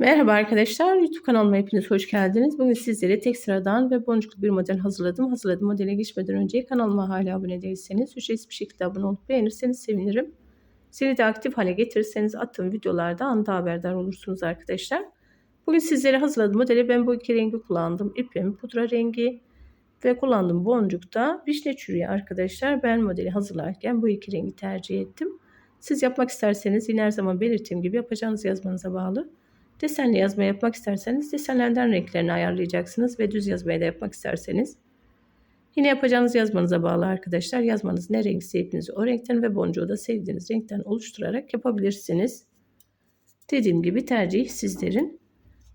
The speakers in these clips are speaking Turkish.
Merhaba arkadaşlar, YouTube kanalıma hepiniz hoş geldiniz. Bugün sizlere tek sıradan ve boncuklu bir model hazırladım. Hazırladığım modele geçmeden önce kanalıma hala abone değilseniz ücretsiz bir şekilde abone olup beğenirseniz sevinirim. Zili de aktif hale getirirseniz attığım videolarda anda haberdar olursunuz arkadaşlar. Bugün sizlere hazırladığım modeli ben bu iki rengi kullandım. İpim pudra rengi ve kullandığım boncuk da vişne çürüğü arkadaşlar. Ben modeli hazırlarken bu iki rengi tercih ettim. Siz yapmak isterseniz yine her zaman belirttiğim gibi yapacağınız yazmanıza bağlı. Desenli yazma yapmak isterseniz desenlerden renklerini ayarlayacaksınız ve düz yazmayı da yapmak isterseniz yine yapacağınız yazmanıza bağlı arkadaşlar. Yazmanız ne renkse ipinizi o renkten ve boncuğu da sevdiğiniz renkten oluşturarak yapabilirsiniz. Dediğim gibi tercih sizlerin.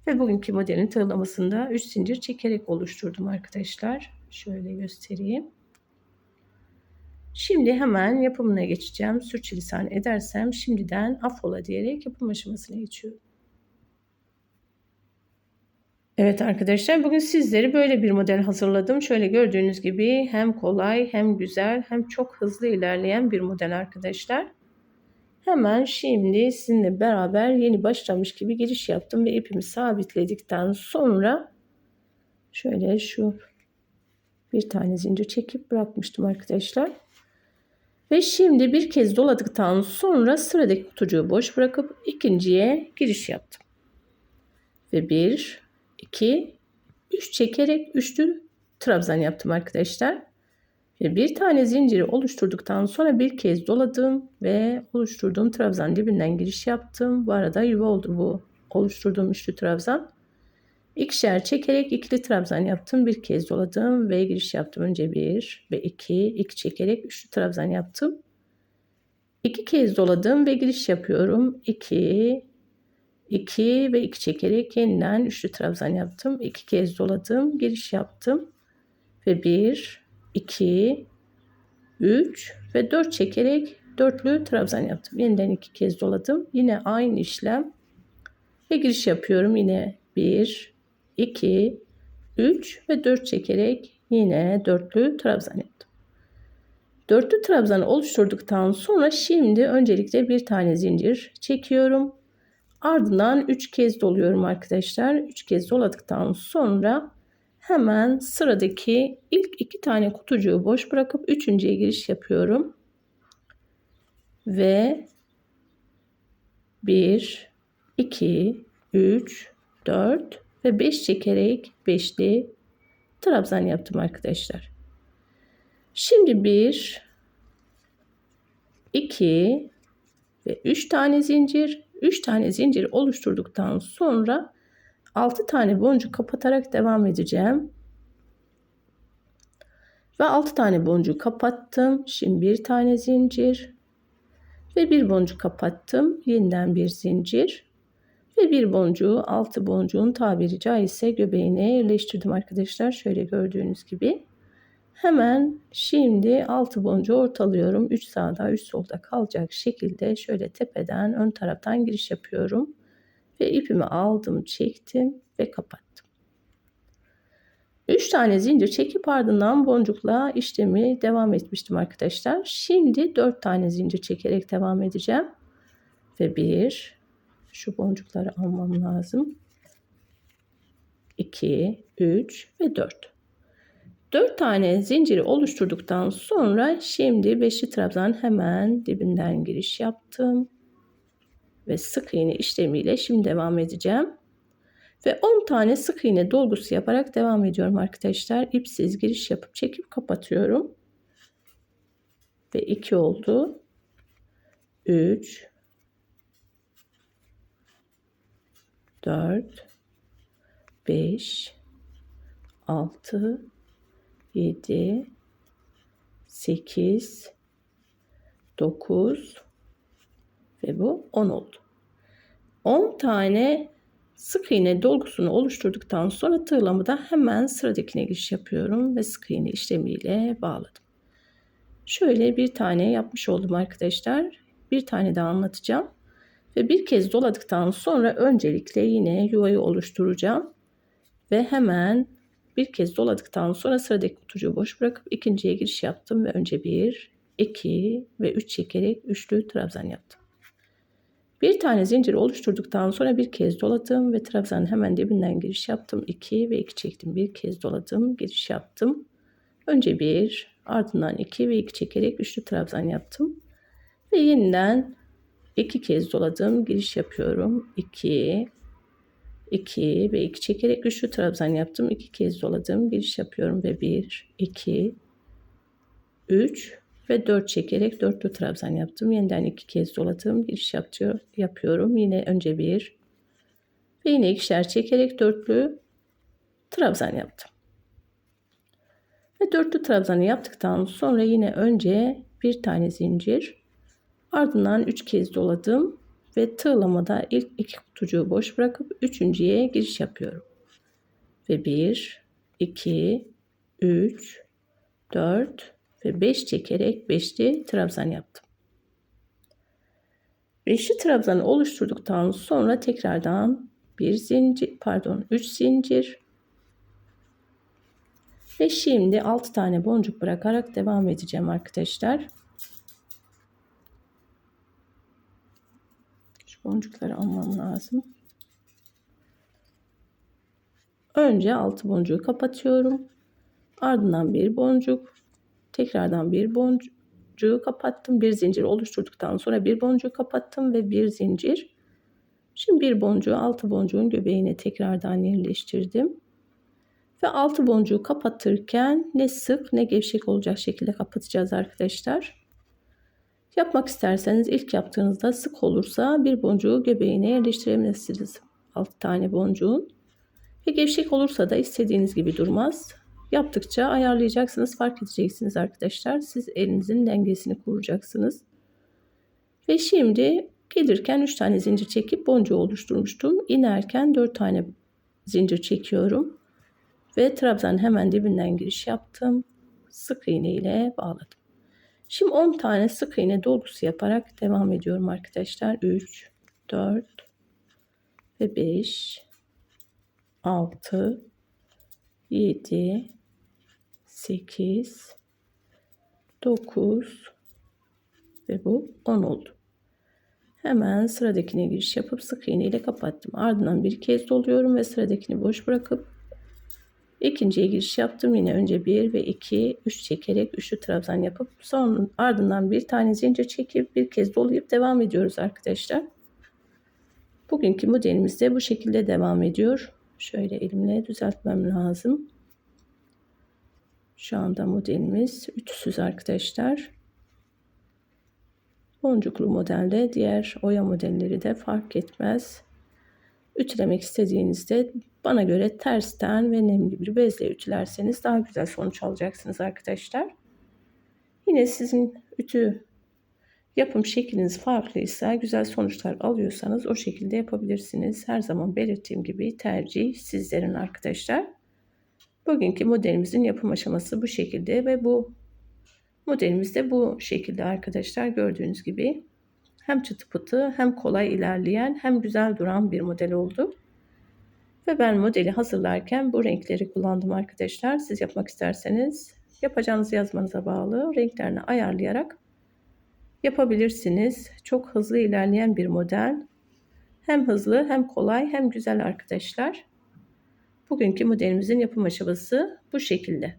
Ve bugünkü modelin tığlamasında 3 zincir çekerek oluşturdum arkadaşlar. Şöyle göstereyim. Şimdi hemen yapımına geçeceğim. Sürçülisan edersem şimdiden affola diyerek yapım aşamasına geçiyorum. Evet arkadaşlar bugün sizleri böyle bir model hazırladım. Şöyle gördüğünüz gibi hem kolay hem güzel hem çok hızlı ilerleyen bir model arkadaşlar. Hemen şimdi sizinle beraber yeni başlamış gibi giriş yaptım ve ipimi sabitledikten sonra şöyle şu bir tane zincir çekip bırakmıştım arkadaşlar. Ve şimdi bir kez doladıktan sonra sıradaki kutucuğu boş bırakıp ikinciye giriş yaptım. Ve bir 2, 3 çekerek üçlü trabzan yaptım arkadaşlar. Ve bir tane zinciri oluşturduktan sonra bir kez doladım ve oluşturduğum trabzan dibinden giriş yaptım. Bu arada yuva oldu bu oluşturduğum üçlü trabzan. İkişer çekerek ikili trabzan yaptım. Bir kez doladım ve giriş yaptım. Önce bir ve iki, iki çekerek üçlü trabzan yaptım. İki kez doladım ve giriş yapıyorum. 2, 2 ve 2 çekerek yeniden üçlü trabzan yaptım. 2 kez doladım. Giriş yaptım. Ve 1, 2, 3 ve 4 çekerek dörtlü trabzan yaptım. Yeniden 2 kez doladım. Yine aynı işlem. Ve giriş yapıyorum. Yine 1, 2, 3 ve 4 çekerek yine dörtlü trabzan yaptım. Dörtlü trabzanı oluşturduktan sonra şimdi öncelikle bir tane zincir çekiyorum. Ardından 3 kez doluyorum arkadaşlar. 3 kez doladıktan sonra hemen sıradaki ilk iki tane kutucuğu boş bırakıp üçüncüye giriş yapıyorum. Ve 1, 2, 3, 4 ve 5 çekerek beşli trabzan yaptım arkadaşlar. Şimdi 1, 2 ve 3 tane zincir 3 tane zincir oluşturduktan sonra 6 tane boncuk kapatarak devam edeceğim. Ve 6 tane boncuk kapattım. Şimdi bir tane zincir ve bir boncuk kapattım. Yeniden bir zincir ve bir boncuğu 6 boncuğun tabiri caizse göbeğine yerleştirdim arkadaşlar. Şöyle gördüğünüz gibi. Hemen şimdi altı boncuğu ortalıyorum. 3 sağda 3 solda kalacak şekilde şöyle tepeden ön taraftan giriş yapıyorum. Ve ipimi aldım çektim ve kapattım. 3 tane zincir çekip ardından boncukla işlemi devam etmiştim arkadaşlar. Şimdi 4 tane zincir çekerek devam edeceğim. Ve 1 şu boncukları almam lazım. 2 3 ve 4. 4 tane zinciri oluşturduktan sonra şimdi beşli trabzan hemen dibinden giriş yaptım. Ve sık iğne işlemiyle şimdi devam edeceğim. Ve 10 tane sık iğne dolgusu yaparak devam ediyorum arkadaşlar. İpsiz giriş yapıp çekip kapatıyorum. Ve 2 oldu. 3 4 5 6 7 8 9 ve bu 10 oldu. 10 tane sık iğne dolgusunu oluşturduktan sonra tığlamı da hemen sıradakine giriş yapıyorum ve sık iğne işlemiyle bağladım. Şöyle bir tane yapmış oldum arkadaşlar. Bir tane daha anlatacağım. Ve bir kez doladıktan sonra öncelikle yine yuvayı oluşturacağım. Ve hemen bir kez doladıktan sonra sıradaki kutucuğu boş bırakıp ikinciye giriş yaptım ve önce bir, iki ve üç çekerek üçlü trabzan yaptım. Bir tane zincir oluşturduktan sonra bir kez doladım ve trabzanın hemen dibinden giriş yaptım. 2 ve 2 çektim. Bir kez doladım, giriş yaptım. Önce bir, ardından 2 ve 2 çekerek üçlü trabzan yaptım. Ve yeniden iki kez doladım, giriş yapıyorum. 2 2 ve 2 çekerek üçlü trabzan yaptım. 2 kez doladım, giriş yapıyorum ve 1 2 3 ve 4 çekerek dörtlü trabzan yaptım. Yeniden 2 kez doladım, giriş yapıyor, yapıyorum. Yine önce 1 ve yine ikişer çekerek dörtlü trabzan yaptım. Ve dörtlü trabzanı yaptıktan sonra yine önce bir tane zincir ardından 3 kez doladım ve tığlamada ilk iki kutucuğu boş bırakıp üçüncüye giriş yapıyorum. Ve 1, 2, 3, 4 ve 5 çekerek beşli trabzan yaptım. Beşli trabzanı oluşturduktan sonra tekrardan bir zincir pardon 3 zincir ve şimdi 6 tane boncuk bırakarak devam edeceğim arkadaşlar. Boncukları almam lazım. Önce 6 boncuğu kapatıyorum. Ardından bir boncuk, tekrardan bir boncuğu kapattım. Bir zincir oluşturduktan sonra bir boncuğu kapattım ve bir zincir. Şimdi bir boncuğu altı boncuğun göbeğine tekrardan yerleştirdim. Ve altı boncuğu kapatırken ne sık ne gevşek olacak şekilde kapatacağız arkadaşlar. Yapmak isterseniz ilk yaptığınızda sık olursa bir boncuğu göbeğine yerleştirebilirsiniz. 6 tane boncuğun. Ve gevşek olursa da istediğiniz gibi durmaz. Yaptıkça ayarlayacaksınız, fark edeceksiniz arkadaşlar. Siz elinizin dengesini kuracaksınız. Ve şimdi gelirken 3 tane zincir çekip boncuğu oluşturmuştum. İnerken 4 tane zincir çekiyorum. Ve trabzanın hemen dibinden giriş yaptım. Sık iğne ile bağladım. Şimdi 10 tane sık iğne dolgusu yaparak devam ediyorum arkadaşlar. 3, 4 ve 5, 6, 7, 8, 9 ve bu 10 oldu. Hemen sıradakine giriş yapıp sık iğne ile kapattım. Ardından bir kez doluyorum ve sıradakini boş bırakıp ikinciye giriş yaptım. Yine önce 1 ve 2, 3 çekerek üçlü trabzan yapıp son ardından bir tane zincir çekip bir kez dolayıp devam ediyoruz arkadaşlar. Bugünkü modelimiz de bu şekilde devam ediyor. Şöyle elimle düzeltmem lazım. Şu anda modelimiz ütüsüz arkadaşlar. Boncuklu modelde diğer oya modelleri de fark etmez. Ütülemek istediğinizde bana göre tersten ve nemli bir bezle ütülerseniz daha güzel sonuç alacaksınız arkadaşlar. Yine sizin ütü yapım şekliniz farklıysa güzel sonuçlar alıyorsanız o şekilde yapabilirsiniz. Her zaman belirttiğim gibi tercih sizlerin arkadaşlar. Bugünkü modelimizin yapım aşaması bu şekilde ve bu modelimiz de bu şekilde arkadaşlar gördüğünüz gibi hem çıtı pıtı hem kolay ilerleyen hem güzel duran bir model oldu. Ve ben modeli hazırlarken bu renkleri kullandım arkadaşlar. Siz yapmak isterseniz yapacağınız yazmanıza bağlı renklerini ayarlayarak yapabilirsiniz. Çok hızlı ilerleyen bir model. Hem hızlı hem kolay hem güzel arkadaşlar. Bugünkü modelimizin yapım aşaması bu şekilde.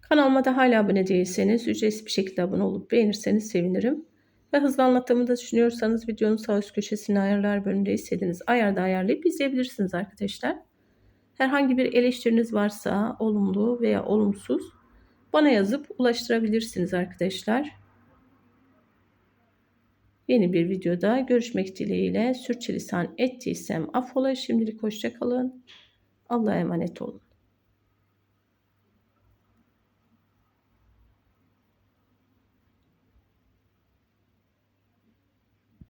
Kanalıma da hala abone değilseniz ücretsiz bir şekilde abone olup beğenirseniz sevinirim. Ve hızlı anlatımı da düşünüyorsanız videonun sağ üst köşesinde ayarlar bölümünde istediğiniz ayarda ayarlayıp izleyebilirsiniz arkadaşlar. Herhangi bir eleştiriniz varsa olumlu veya olumsuz bana yazıp ulaştırabilirsiniz arkadaşlar. Yeni bir videoda görüşmek dileğiyle sürçülisan ettiysem affola şimdilik hoşçakalın. Allah'a emanet olun.